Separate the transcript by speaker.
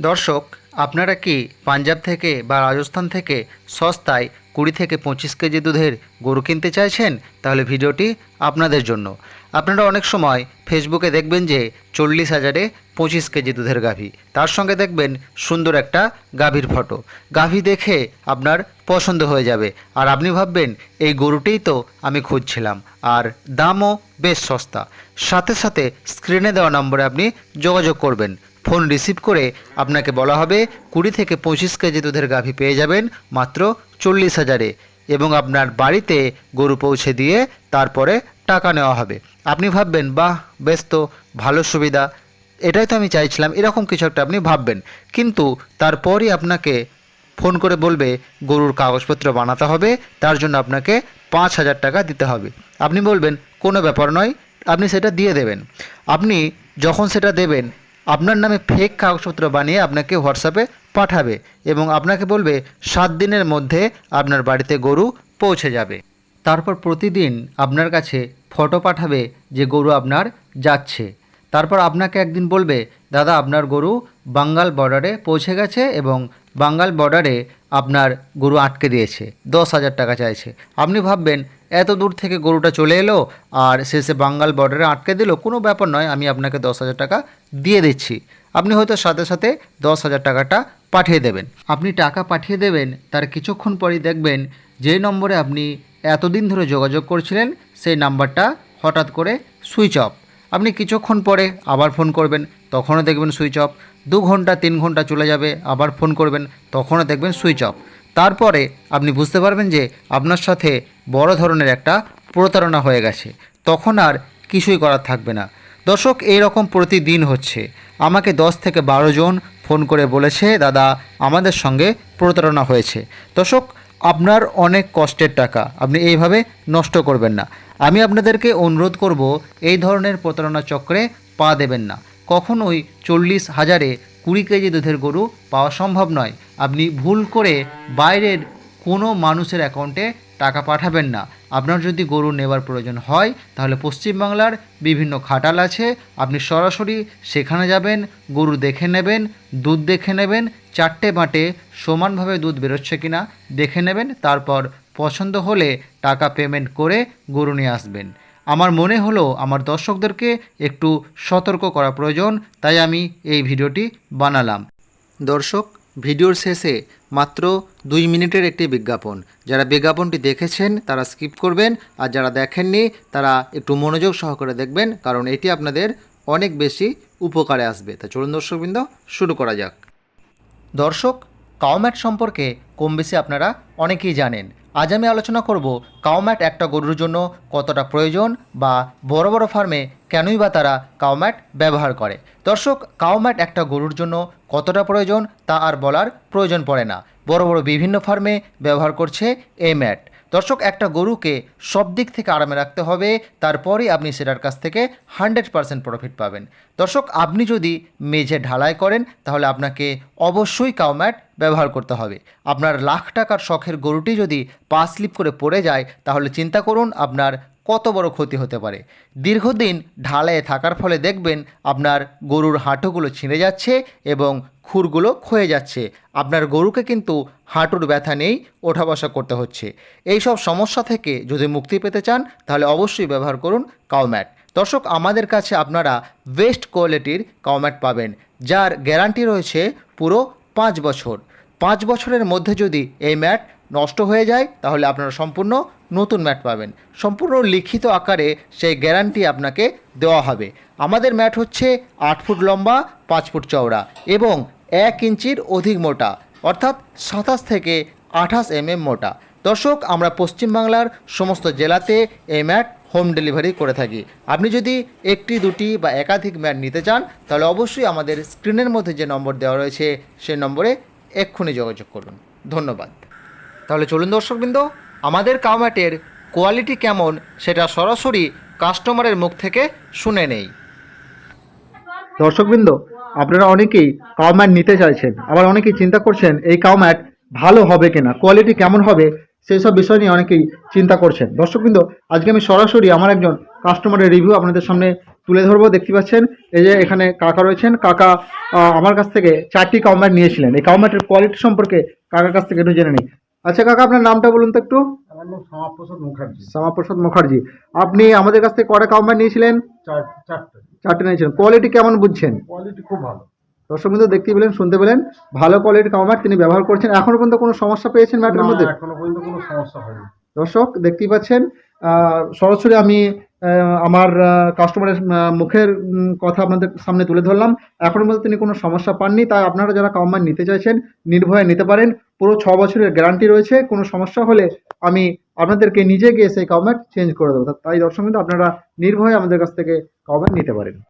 Speaker 1: দর্শক, আপনারা কি পাঞ্জাব থেকে বা রাজস্থান থেকে সস্তায় কুড়ি থেকে পঁচিশ কেজি দুধের গরু কিনতে চাইছেন? তাহলে ভিডিওটি আপনাদের জন্য। আপনারা অনেক সময় ফেসবুকে দেখবেন যে চল্লিশ হাজারে পঁচিশ কেজি দুধের গাভী। তার সঙ্গে দেখবেন সুন্দর একটা গাভীর ফটো। গাভী দেখে আপনার পছন্দ হয়ে যাবে। আর আপনি ভাববেন, এই গরুটিই তো আমি খুঁজছিলাম। আর দামও বেশ সস্তা। সাথে সাথে স্ক্রিনে দেওয়া নম্বরে আপনি যোগাযোগ করবেন। ফোন রিসিভ করে আপনাকে বলা হবে কুড়ি থেকে পঁচিশ কেজি দুধের গাভী পেয়ে যাবেন মাত্র চল্লিশ হাজারে এবং আপনার বাড়িতে গরু পৌঁছে দিয়ে তারপরে টাকা নেওয়া হবে। আপনি ভাববেন, বাহ, বেশ তো, ভালো সুবিধা। এটাই তো আমি চাইছিলাম, এরকম কিছু একটা আপনি ভাববেন। কিন্তু তারপরই আপনাকে ফোন করে বলবে, গরুর কাগজপত্র বানাতে হবে, তার জন্য আপনাকে পাঁচ হাজার টাকা দিতে হবে। আপনি বলবেন, কোনো ব্যাপার নয়। আপনি সেটা দিয়ে দেবেন। আপনি যখন সেটা দেবেন আপনার নামে ফেক কাগজপত্র বানিয়ে আপনাকে হোয়াটসঅ্যাপে পাঠাবে এবং আপনাকে বলবে, সাত দিনের মধ্যে আপনার বাড়িতে গরু পৌঁছে যাবে। তারপর প্রতিদিন আপনার কাছে ফটো পাঠাবে যে গরু আপনার যাচ্ছে। তারপর আপনাকে একদিন বলবে, দাদা, আপনার গরু বাঙ্গাল বর্ডারে পৌঁছে গেছে এবং বাঙ্গাল বর্ডারে আপনার গরু আটকে দিয়েছে, দশ হাজার টাকা চাইছে। আপনি ভাববেন এত দূর থেকে গরুটা চলে এলো আর শেষে বাঙ্গাল বর্ডারে আটকে দিল, কোনো ব্যাপার নয়, আমি আপনাকে দশ হাজার টাকা দিয়ে দিচ্ছি। আপনি হয়তো সাথে সাথে দশ হাজার টাকাটা পাঠিয়ে দেবেন। আপনি টাকা পাঠিয়ে দেবেন, তার কিছুক্ষণ পরেই দেখবেন যে নম্বরে আপনি এতদিন ধরে যোগাযোগ করছিলেন, সেই নাম্বারটা হঠাৎ করে সুইচ অফ আপনি কিছুক্ষণ পরে আবার ফোন করবেন তখনও দেখবেন সুইচ অফ। দু ঘণ্টা, তিন ঘণ্টা চলে যাবে, আবার ফোন করবেন, তখনও দেখবেন সুইচ অফ। তারপরে আপনি বুঝতে পারবেন যে আপনার সাথে বড় ধরনের একটা প্রতারণা হয়ে গেছে। তখন আর কিছুই করার থাকবে না। দর্শক রকম প্রতিদিন হচ্ছে। আমাকে দশ থেকে বারো জন ফোন করে বলেছে, দাদা, আমাদের সঙ্গে প্রতারণা হয়েছে। দর্শক, আপনার অনেক কষ্টের টাকা, আপনি এইভাবে নষ্ট করবেন না। আমি আপনাদেরকে অনুরোধ করব, এই ধরনের প্রতারণা চক্রে পা দেবেন না। কখনোই চল্লিশ হাজারে কুড়ি কেজি দুধের গরু পাওয়া সম্ভব নয়। আপনি ভুল করে বাইরের কোনো মানুষের অ্যাকাউন্টে টাকা পাঠাবেন না। আপনার যদি গরু নেবার প্রয়োজন হয়, তাহলে পশ্চিমবাংলার বিভিন্ন খাটাল আছে। আপনি সরাসরি সেখানে যাবেন, গরু দেখে নেবেন, দুধ দেখে নেবেন, চারটে বাঁটে সমানভাবে দুধ বেরোচ্ছে কিনা দেখে নেবেন, তারপর পছন্দ হলে টাকা পেমেন্ট করে গরু নিয়ে আসবেন। আমার মনে হলো আমার দর্শকদেরকে একটু সতর্ক করা প্রয়োজন, তাই আমি এই ভিডিওটি বানালাম। দর্শক, ভিডিওর শেষে মাত্র দুই মিনিটের একটি বিজ্ঞাপন। যারা বিজ্ঞাপনটি দেখেছেন, তারা স্কিপ করবেন, আর যারা দেখেননি, তারা একটু মনোযোগ সহকারে দেখবেন, কারণ এটি আপনাদের অনেক বেশি উপকারে আসবে। তা চলুন দর্শকবৃন্দ, শুরু করা যাক। দর্শক কাউম্যাট সম্পর্কে কম বেশি আপনারা অনেকেই জানেন। আজ আমি আলোচনা করব কাউম্যাট একটা গরুর জন্য কতটা প্রয়োজন বা বড় বড় ফার্মে কেনই বা তারা কাউম্যাট ব্যবহার করে। দর্শক কাউম্যাট একটা গরুর জন্য কতটা প্রয়োজন তা আর বলার প্রয়োজন পড়ে না। বড় বড় বিভিন্ন ফার্মে ব্যবহার করছে এই ম্যাট। দর্শক, একটা গরুকে সব দিক থেকে আরামে রাখতে হবে, তারপরেই আপনি সেটার কাছ থেকে হান্ড্রেড পারসেন্ট প্রফিট পাবেন। দর্শক, আপনি যদি মেঝে ঢালাই করেন, তাহলে আপনাকে অবশ্যই কাউম্যাট ব্যবহার করতে হবে। আপনার লাখ টাকার শখের গরুটি যদি পা স্লিপ করে পড়ে যায়, তাহলে চিন্তা করুন, আপনার কত বড় ক্ষতি হতে পারে। দীর্ঘদিন ঢালায়ে থাকার ফলে দেখবেন আপনার গরুর হাঁটুগুলো ছিঁড়ে যাচ্ছে এবং খুরগুলো ক্ষয়ে যাচ্ছে। আপনার গরুকে কিন্তু হাঁটুর ব্যথা নেই ওঠা বসা করতে হচ্ছে। এই সব সমস্যা থেকে যদি মুক্তি পেতে চান, তাহলে অবশ্যই ব্যবহার করুন কাউম্যাট দর্শক, আমাদের কাছে আপনারা বেস্ট কোয়ালিটির কাউম্যাট পাবেন, যার গ্যারান্টি রয়েছে পুরো পাঁচ বছর। পাঁচ বছরের মধ্যে যদি এই ম্যাট নষ্ট হয়ে যায়, তাহলে আপনারা সম্পূর্ণ নতুন ম্যাট পাবেন। সম্পূর্ণ লিখিত আকারে সেই গ্যারান্টি আপনাকে দেওয়া হবে। আমাদের ম্যাট হচ্ছে আট ফুট লম্বা, পাঁচ ফুট চওড়া এবং এক ইঞ্চির অধিক মোটা, অর্থাৎ সাতাশ থেকে আঠাশ এমএম মোটা। দর্শক, আমরা পশ্চিমবাংলার সমস্ত জেলাতে এই ম্যাট হোম ডেলিভারি করে থাকি। আপনি যদি একটি, দুটি বা একাধিক ম্যাট নিতে চান, তাহলে অবশ্যই আমাদের স্ক্রিনের মধ্যে যে নম্বর দেওয়া রয়েছে, সেই নম্বরে এক্ষুনি যোগাযোগ করুন। ধন্যবাদ। তাহলে চলুন দর্শকবৃন্দ, আমাদের কাউম্যাটের কোয়ালিটি কেমন সেটা সরাসরি কাস্টমারের মুখ থেকে শুনে নেই। দর্শকবৃন্দ, আপনারা অনেকেই কাউম্যাট নিতে চাইছেন, আবার অনেকেই চিন্তা করছেন এই কাউম্যাট ভালো হবে কিনা, কোয়ালিটি কেমন হবে সেই সব বিষয় নিয়ে অনেকেই চিন্তা করছেন। দর্শকবৃন্দ, আজকে আমি সরাসরি আমার একজন কাস্টমারের রিভিউ আপনাদের সামনে তুলে ধরবো, দেখতে পাচ্ছেন, এই যে এখানে কাকা রয়েছেন। কাকা আমার কাছ থেকে চারটি কাউম্যাট নিয়েছিলেন। এই কাউম্যাটের কোয়ালিটি সম্পর্কে কাকার কাছ থেকে একটু জেনে নিই। আচ্ছা কাকা আপনার নামটা বলুন তো একটু।
Speaker 2: আমার নাম শ্যামাপ্রসাদ মুখার্জি।
Speaker 1: শ্যামাপ্রসাদ মুখার্জি। আপনি আমাদের কাছ থেকে কটা কাউম্যাট নিয়েছিলেন?
Speaker 2: চারটে।
Speaker 1: চারটে নিয়েছিলেন। কোয়ালিটি কেমন বুঝছেন?
Speaker 2: কোয়ালিটি খুব ভালো।
Speaker 1: দর্শক কিন্তু দেখতে পেলেন শুনতে পেলেন। ভালো কোয়ালিটির কাউম্যাট তিনি ব্যবহার করছেন। এখনও পর্যন্ত কোনো সমস্যা পেয়েছেন ম্যাটের
Speaker 2: না,
Speaker 1: মধ্যে?
Speaker 2: এখনও পর্যন্ত কোনো সমস্যা হয়নি।
Speaker 1: দর্শক দেখতেই পাচ্ছেন সরাসরি আমি আমার কাস্টমারের মুখের কথা আপনাদের সামনে তুলে ধরলাম। এখনও পর্যন্ত তিনি কোনো সমস্যা পাননি তাই আপনারা যারা কাউমার নিতে চাইছেন নির্ভয়ে নিতে পারেন। পুরো ছ বছরের গ্যারান্টি রয়েছে। কোনো সমস্যা হলে আমি আপনাদেরকে নিজে গিয়ে সেই কাউমার চেঞ্জ করে দেবো। তাই দর্শক আপনারা নির্ভয়ে আমাদের কাছ থেকে কাউমার নিতে পারেন।